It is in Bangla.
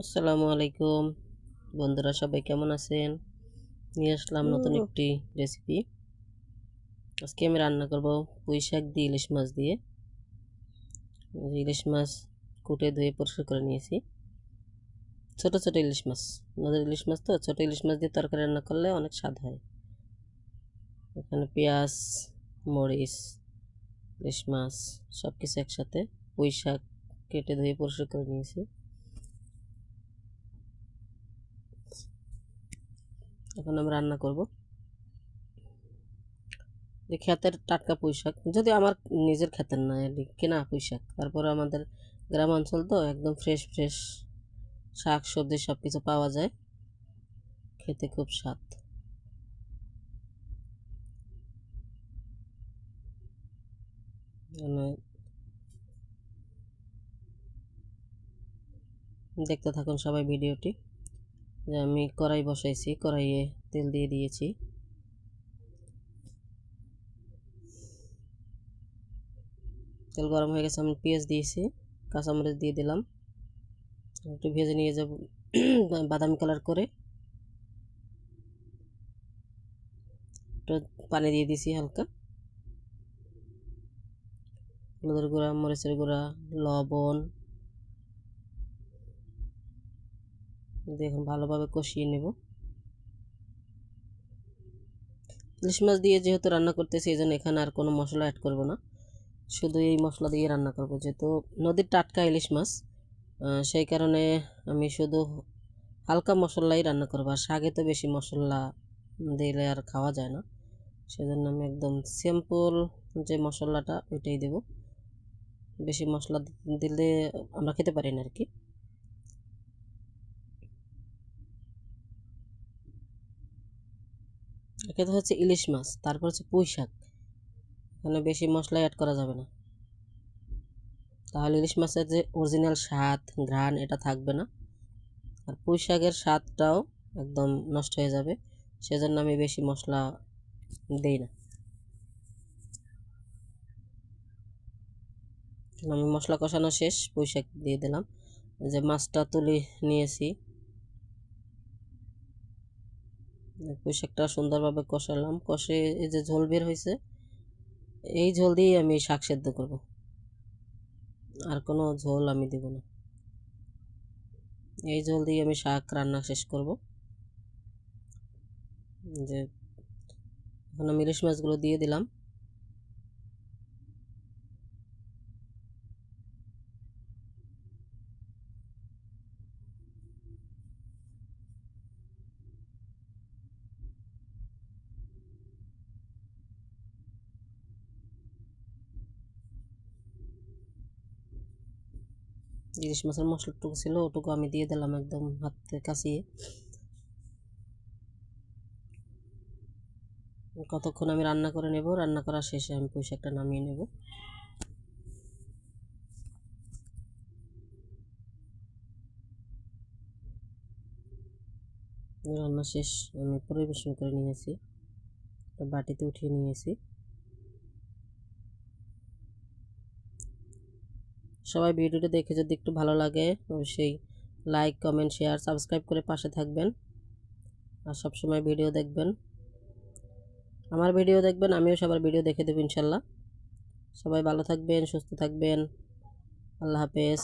আসসালামু আলাইকুম। বন্ধুরা সবাই কেমন আছেন? নিয়ে আসলাম নতুন একটি রেসিপি আজকে আমি রান্না করব পুঁই শাক দিয়ে ইলিশ মাছ দিয়ে। ইলিশ মাছ কুটে ধুয়ে পরিষ্কার করে নিয়েছি। ছোট ছোট ইলিশ মাছ। নদীর ইলিশ মাছ তো ছোট ইলিশ মাছ দিয়ে তরকারি রান্না করলে অনেক স্বাদ হয়। এখানে পেঁয়াজ মরিচ ইলিশ মাছ সব কিছু একসাথে পুঁই শাক কেটে ধুয়ে পরিষ্কার করে নিয়েছি। এখন আমি রান্না করব। যে ক্ষেতের টাটকা পুঁই শাক যদি আমার নিজের ক্ষেতের না কেনা পুঁই শাক। তারপরে আমাদের গ্রাম অঞ্চল তো, একদম ফ্রেশ ফ্রেশ শাক, সবজি সব কিছু পাওয়া যায়। খেতে খুব স্বাদ। দেখতে থাকুন সবাই ভিডিওটি। যে আমি কড়াই বসাইছি, কড়াইয়ে তেল দিয়ে দিয়েছি। তেল গরম হয়ে গেছে, আমি পেঁয়াজ দিয়েছি, কাঁচামরিচ দিয়ে দিলাম। একটু ভেজে নিয়ে যাব, বাদামি কালার করে। একটু পানি দিয়ে দিয়েছি হালকা। হলুদের গুঁড়া, মরিচের গুঁড়া, লবণ দেখুন, ভালোভাবে কষিয়ে নেব। ইলিশ মাছ দিয়ে যেহেতু রান্না করতেছি এই জন্য এখানে আর কোনো মশলা অ্যাড করব না। শুধু এই মশলা দিয়ে রান্না করব, যেহেতু নদীর টাটকা ইলিশ মাছ সেই কারণে আমি শুধু হালকা মশলাই রান্না করব। আর শাকে তো বেশি মশলা দিলে আর খাওয়া যায় না। সেজন্য আমি একদম সিম্পল যে মশলাটা, ওইটাই দেব। বেশি মশলা দিলে আমরা খেতে পারি না আর কি। তো হচ্ছে ইলিশ মাছ, তারপর হচ্ছে পুঁই শাক। এখানে বেশি মশলা অ্যাড করা যাবে না। তাহলে ইলিশ মাছের যে অরিজিনাল স্বাদ, ঘ্রাণ, এটা থাকবে না। আর পুঁই শাকের স্বাদটাও একদম নষ্ট হয়ে যাবে। সেজন্য আমি বেশি মশলা দেই না। আমি মশলা কষানো শেষ, পুঁই শাক দিয়ে দিলাম। যে মাছটা তুলে নিয়েছি পুঁই সুন্দরভাবে কষালাম। কষে এই যে ঝোল বের হয়েছে, এই ঝোল দিয়েই আমি শাক সেদ্ধ করব। আর কোনো ঝোল আমি দেব না। এই ঝোল দিয়ে আমি শাক রান্না শেষ করব। যে এখন আমি ইলিশ মাছগুলো দিয়ে দিলাম। ইলিশ মাছের মশলাটুকু ছিল, ওটুকু আমি দিয়ে দিলাম একদম হাতে কাছিয়ে কতক্ষণ আমি রান্না করে নেব? রান্না করা শেষে আমি পোশাকটা নামিয়ে নেব। রান্না শেষ, আমি পরিবেশন করে নিয়েছি। বাটিতে উঠিয়ে নিয়েছি। সবাই ভিডিওটা দেখে যদি একটু ভালো লাগে, অবশ্যই লাইক কমেন্ট শেয়ার সাবস্ক্রাইব করে পাশে থাকবেন। আর সব সময় ভিডিও দেখবেন। আমার ভিডিও দেখবেন, আমিও সবার ভিডিও দেখে দেবো ইনশাল্লাহ। সবাই ভালো থাকবেন, সুস্থ থাকবেন। আল্লাহ হাফেজ।